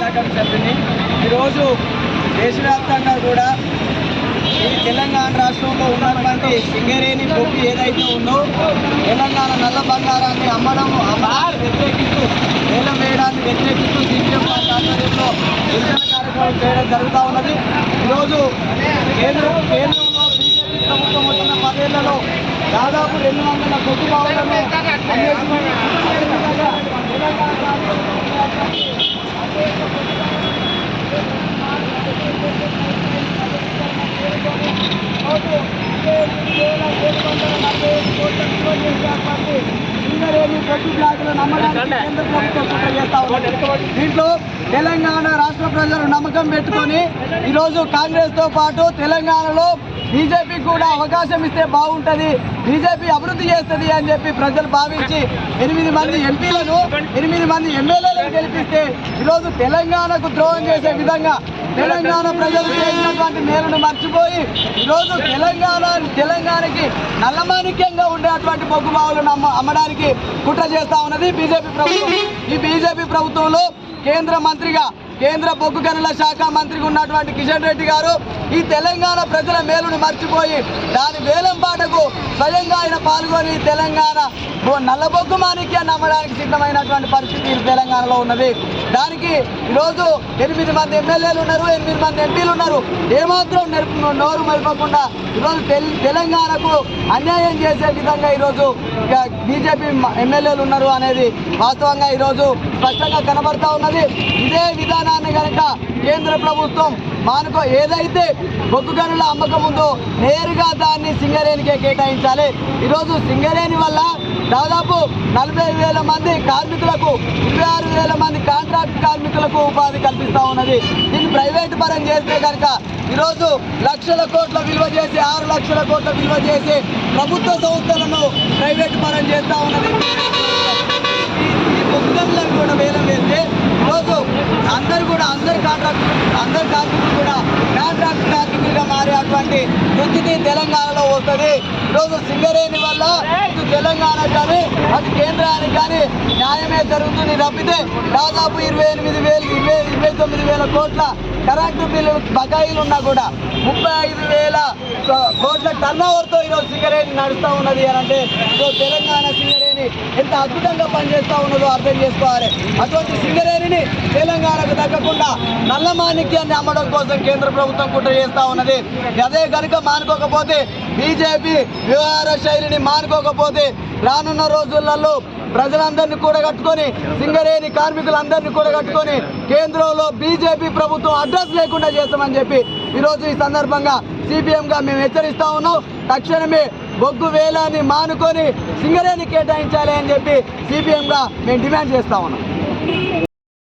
శాఖ సభ్యుని ఈరోజు దేశవ్యాప్తంగా కూడా ఈ తెలంగాణ రాష్ట్రంలో ఉన్నటువంటి సింగరేణి బొగ్గు ఏదైతే ఉందో తెలంగాణ నల్ల బంగారాన్ని అమ్మడం వ్యతిరేకిస్తూ వేలం వేయడాన్ని వ్యతిరేకిస్తూ సిపిఎం పార్టీ ఆధ్వర్యంలో నిరసన కార్యక్రమం చేయడం జరుగుతూ ఉన్నది. ఈరోజు కేంద్రం కేంద్రంలో బీజేపీ ప్రభుత్వం వచ్చిన పదేళ్ళలో దాదాపు రెండు వందల బొగ్గు బావులను అన్వేషించి అదేవిధంగా తెలంగాణ రాష్ట్రంలో ఉన్నటువంటి దీంట్లో తెలంగాణ రాష్ట్ర ప్రజలు నమ్మకం పెట్టుకొని ఈరోజు కాంగ్రెస్తో పాటు తెలంగాణలో బీజేపీ కూడా అవకాశం ఇస్తే బాగుంటుంది బీజేపీ అభివృద్ధి చేస్తుంది అని చెప్పి ప్రజలు భావించి ఎనిమిది మంది ఎంపీలను ఎనిమిది మంది ఎమ్మెల్యేలను గెలిపిస్తే ఈరోజు తెలంగాణకు ద్రోహం చేసే విధంగా తెలంగాణ ప్రజలు చేసినటువంటి మేలును మర్చిపోయి ఈరోజు తెలంగాణ తెలంగాణకి నల్లమాణిక్యంగా ఉండేటువంటి బొగ్గు బావులను అమ్మ అమ్మడానికి కుట్ర చేస్తా ఉన్నది బీజేపీ ప్రభుత్వం. ఈ బీజేపీ ప్రభుత్వంలో కేంద్ర మంత్రిగా కేంద్ర బొగ్గు గనుల శాఖ మంత్రిగా ఉన్నటువంటి కిషన్ రెడ్డి గారు ఈ తెలంగాణ ప్రజల మేలును మర్చిపోయి దాని వేలం పాటకు స్వయంగా ఆయన పాల్గొని తెలంగాణ నల్లబొగ్గు మాణిక్యాన్ని నమ్మడానికి సిద్ధమైనటువంటి పరిస్థితి తెలంగాణలో ఉన్నది. దానికి ఈరోజు ఎనిమిది మంది ఎమ్మెల్యేలు ఉన్నారు ఎనిమిది మంది ఎంపీలు ఉన్నారు. ఏమాత్రం నెరుపు నోరు మెలపకుండా ఈరోజు తెల్- తెలంగాణకు అన్యాయం చేసే విధంగా ఈరోజు బీజేపీ ఎమ్మెల్యేలు ఉన్నారు అనేది వాస్తవంగా ఈరోజు స్పష్టంగా కనబడతా ఉన్నది. ఇదే విధానాన్ని కనుక కేంద్ర ప్రభుత్వం మానుకో ఏదైతే బొగ్గు గనుల అమ్మకం ఉందో నేరుగా దాన్ని సింగరేణికే కేటాయించాలి. ఈరోజు సింగరేణి వల్ల దాదాపు నలభై వేల మంది కార్మికులకు ఇరవై ఆరు వేల మంది కాంట్రాక్ట్ కార్మికులకు ఉపాధి కల్పిస్తూ ఉన్నది. దీన్ని ప్రైవేటు పరం చేస్తే కనుక ఈరోజు లక్షల కోట్ల విలువ చేసి ఆరు లక్షల కోట్ల విలువ చేసి ప్రభుత్వ సంస్థలను ప్రైవేటు పరం చేస్తూ ఉన్నది ఈ బొగ్గలను కూడా వేలం వేస్తే ఈరోజు అందరు కూడా అందరు కాంట్రాక్ట్ అందరు కార్మికులు కూడా కాంట్రాక్ట్ కార్మికులుగా మారేటువంటి దుస్థితి తెలంగాణలో వస్తుంది. ఈరోజు సింగరేణి వల్ల ఇటు తెలంగాణ కానీ అటు కేంద్రానికి కానీ న్యాయమే జరుగుతుంది తప్పితే దాదాపు ఇరవై ఎనిమిది వేలు ఇరవై ఇరవై తొమ్మిది వేల కోట్ల కరెంటు బిల్లు బకాయిలు ఉన్నా కూడా ముప్పై ఐదు వేల కోట్ల టర్న్ ఓవర్తో ఈరోజు సింగరేణి నడుస్తూ ఉన్నది అని అంటే ఈరోజు తెలంగాణ సింగరేణి ఎంత అద్భుతంగా పనిచేస్తూ ఉన్నదో అర్థం చేసుకోవాలి. అటువంటి సింగరేణిని తెలంగాణకు తగ్గకుండా నల్ల మాణిక్యాన్ని అమ్మడం కోసం కేంద్ర ప్రభుత్వం కుట్ర చేస్తూ ఉన్నది. అదే కనుక మానుకోకపోతే బీజేపీ వ్యవహార శైలిని మానుకోకపోతే రానున్న రోజులలో ప్రజలందరినీ కూడగట్టుకొని సింగరేణి కార్మికులందరినీ కూడగట్టుకొని కేంద్రంలో బీజేపీ ప్రభుత్వం అడ్రస్ లేకుండా చేస్తామని చెప్పి ఈరోజు ఈ సందర్భంగా సిపిఎంగా మేము హెచ్చరిస్తా ఉన్నాం. తక్షణమే బొగ్గు వేలాన్ని మానుకొని సింగరేణి కేటాయించాలి అని చెప్పి సిపిఎంగా మేము డిమాండ్ చేస్తా ఉన్నాం.